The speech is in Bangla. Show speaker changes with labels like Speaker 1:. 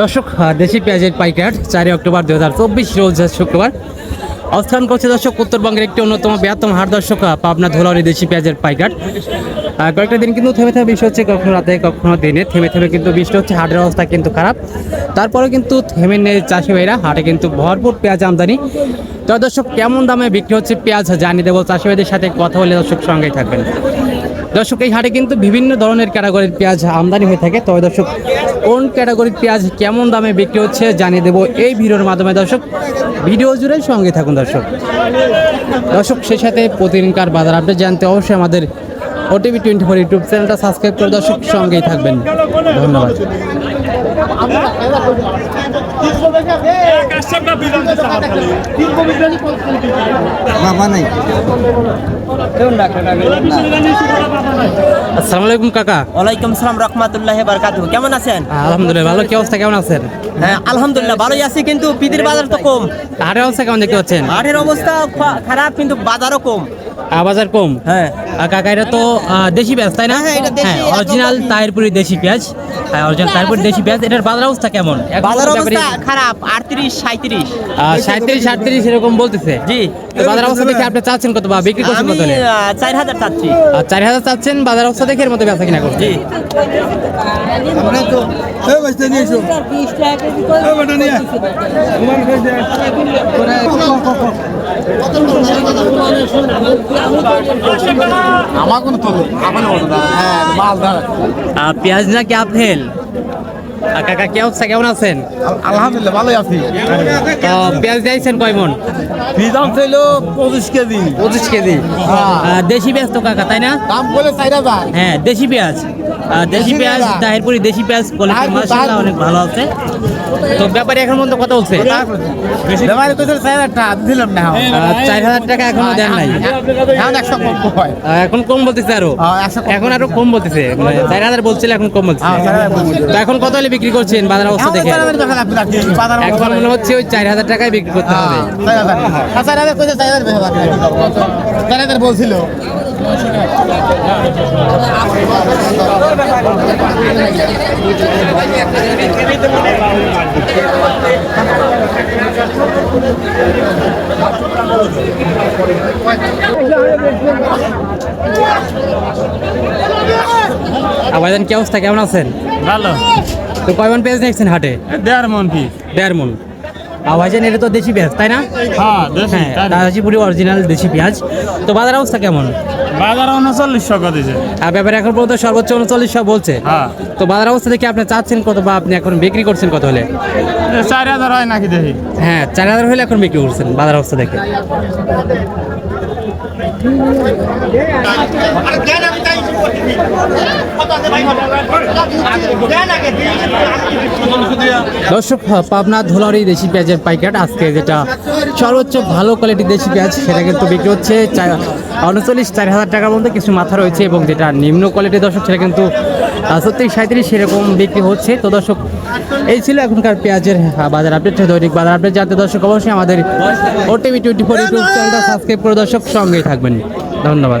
Speaker 1: দর্শক দেশি পেঁয়াজের পাইকার চারই অক্টোবর দু হাজার চব্বিশ, রোজ শুক্রবার। অবস্থান করছে দর্শক, উত্তরবঙ্গের একটি অন্যতম বৃহত্তম হাট দর্শক পাবনা ধুলাউড়ি দেশি পেঁয়াজের পাইকার। কয়েকটা দিন কিন্তু থেমে থেমে বৃষ্টি হচ্ছে, কখনো রাতে, কখনো দিনে। থেমে থেমে কিন্তু বৃষ্টি হচ্ছে, হাটের অবস্থা কিন্তু খারাপ। তারপরে কিন্তু থেমে নেই চাষি ভাইরা, হাটে কিন্তু ভরপুর পেঁয়াজ আমদানি। তো দর্শক, কেমন দামে বিক্রি হচ্ছে পেঁয়াজ জানিয়ে দেবো চাষি ভাইদের সাথে কথা বলে দর্শক সঙ্গেই থাকবেন। দর্শক, এই হাটে কিন্তু বিভিন্ন ধরনের ক্যাটাগরির পেঁয়াজ আমদানি হয়ে থাকে। তবে দর্শক, কোন ক্যাটাগরির পেঁয়াজ কেমন দামে বিক্রি হচ্ছে জানিয়ে দেবো এই ভিডিওর মাধ্যমে। দর্শক, ভিডিও জুড়ে সঙ্গে থাকুন দর্শক। দর্শক, সেই সাথে প্রতিদিনকার বাজার আপডেট জানতে অবশ্যই আমাদের ওটিভি টোয়েন্টি ফোর ইউটিউব চ্যানেলটা সাবস্ক্রাইব করে দর্শক, সঙ্গেই থাকবেন। ধন্যবাদ।
Speaker 2: বাবা নাই।
Speaker 1: আসসালামু আলাইকুম কাকা।
Speaker 3: ওয়ালাইকুম সালাম রহমাতুল্লাহ বারকাতু কেমন আছেন?
Speaker 1: আলহামদুলিল্লাহ ভালো। কি অবস্থা? কেমন আছেন?
Speaker 3: হ্যাঁ আলহামদুলিল্লাহ ভালোই আছি কিন্তু পিদির বাজার তো কম।
Speaker 1: হাটের অবস্থা কেমন দেখতে পাচ্ছেন?
Speaker 3: মাঠের অবস্থা খারাপ কিন্তু বাজারও কম।
Speaker 1: বাজার কম?
Speaker 3: হ্যাঁ।
Speaker 1: কাকা এটা তো আহ, দেশি পেঁয়াজ তাই না?
Speaker 3: হ্যাঁ, এটা দেশি,
Speaker 1: হ্যাঁ অরিজিনাল তাহিরপুরি দেশি পেঁয়াজ। হ্যাঁ অরিজিনাল তাহিরপুরি দেশি পেঁয়াজ। এটার বাজার অবস্থা কেমন?
Speaker 3: বাজার অবস্থা খারাপ আটত্রিশ সাঁত্রিশ
Speaker 1: আহ, সাঁত্রিশ সাঁত্রিশ এরকম বলতেছে।
Speaker 3: জি।
Speaker 1: বাজার অবস্থা দেখে আপনি চাচ্ছেন কত বা বিক্রি করছেন কত
Speaker 3: চার হাজার চাচ্ছি।
Speaker 1: চার হাজার চাচ্ছেন বাজার অবস্থা দেখে এর মতো বেচা কিনা করছেন।
Speaker 3: জি।
Speaker 2: নিয়ে আমার কোনো তো আমার হ্যাঁ মাল ধর।
Speaker 1: পেঁয়াজ আপেল? কাকা কি অবস্থা? কেমন আছেন?
Speaker 2: আলহামদুলিল্লাহ ভালোই আছি।
Speaker 1: তো পেঁয়াজ দিয়েছেন কয় মন?
Speaker 2: বিধান ছিল পঁচিশ কেজি।
Speaker 1: পঁচিশ কেজি। দেশি পেঁয়াজ তো কাকা তাই না?
Speaker 2: দাম বলে
Speaker 1: হ্যাঁ দেশি পেঁয়াজ। দেশি পেঁয়াজ। তাহিরপুরি দেশি পেঁয়াজ কোয়ালিটি মাশাআল্লাহ অনেক ভালো আছে। তো ব্যাপারে এখন পর্যন্ত কত বলছে?
Speaker 2: তো চার হাজার টাকা দিলাম না।
Speaker 1: চার হাজার টাকা এখনও দেন নাই।
Speaker 2: এখন একশো কম হয়।
Speaker 1: এখন কম বলতেছে আরও?
Speaker 2: হ্যাঁ।
Speaker 1: এখন আরও কম বলতেছে। মানে চার হাজার বলছিল এখন কম বলছে
Speaker 2: হ্যাঁ, বলছে।
Speaker 1: তো এখন কত হলে বিক্রি করছেন বাজার অবস্থা দেখে এখন মনে হচ্ছে ওই চার হাজার টাকায় বিক্রি করতে হবে।
Speaker 2: বলছিল।
Speaker 1: আবাজান কি অবস্থা? কেমন আছেন?
Speaker 4: ভালো।
Speaker 1: তো কয়মন পেঁয়াজ দেখছেন হাটে?
Speaker 4: দেড় মন পিস
Speaker 1: দেড় মন। আবাজান এটা তো দেশি পেঁয়াজ তাই না?
Speaker 4: হ্যাঁ দেশি
Speaker 1: হ্যাঁ অরিজিনাল দেশি পেঁয়াজ। তো বাজার অবস্থা কেমন?
Speaker 4: বাজার উনচল্লিশশো দিছে।
Speaker 1: আর ব্যাপারে এখন পর্যন্ত সর্বোচ্চ উনচল্লিশশো বলছে।
Speaker 4: হ্যাঁ।
Speaker 1: তো বাজার অবস্থা দেখে আপনি চাচ্ছেন কত বা আপনি এখন বিক্রি করছেন কত হলে?
Speaker 4: চার হাজার হয় নাকি দেখি?
Speaker 1: হ্যাঁ চার হাজার হলে এখন বিক্রি করছেন বাজার অবস্থা দেখে। দর্শক পাবনা ধুলারি দেশি পেঁয়াজের পাইকাট। আজকে যেটা সর্বোচ্চ ভালো কোয়ালিটির দেশি পেঁয়াজ, সেটা কিন্তু বিক্রি হচ্ছে উনচল্লিশ চার হাজার টাকার মধ্যে কিছু মাথা রয়েছে এবং যেটা নিম্ন কোয়ালিটির দর্শক, সেটা কিন্তু সত্যি সাঁত্রিশ সেরকম বিক্রি হচ্ছে। তো দর্শক, এই ছিল এখনকার পেঁয়াজের বাজার আপডেট দৈনিক বাজার আপডেট জানতে দর্শক অবশ্যই আমাদের ওটিভি টোয়েন্টি ফোর ইউটিউব চ্যানেলটা সাবস্ক্রাইব করে দর্শক সঙ্গেই থাকবেন। ধন্যবাদ।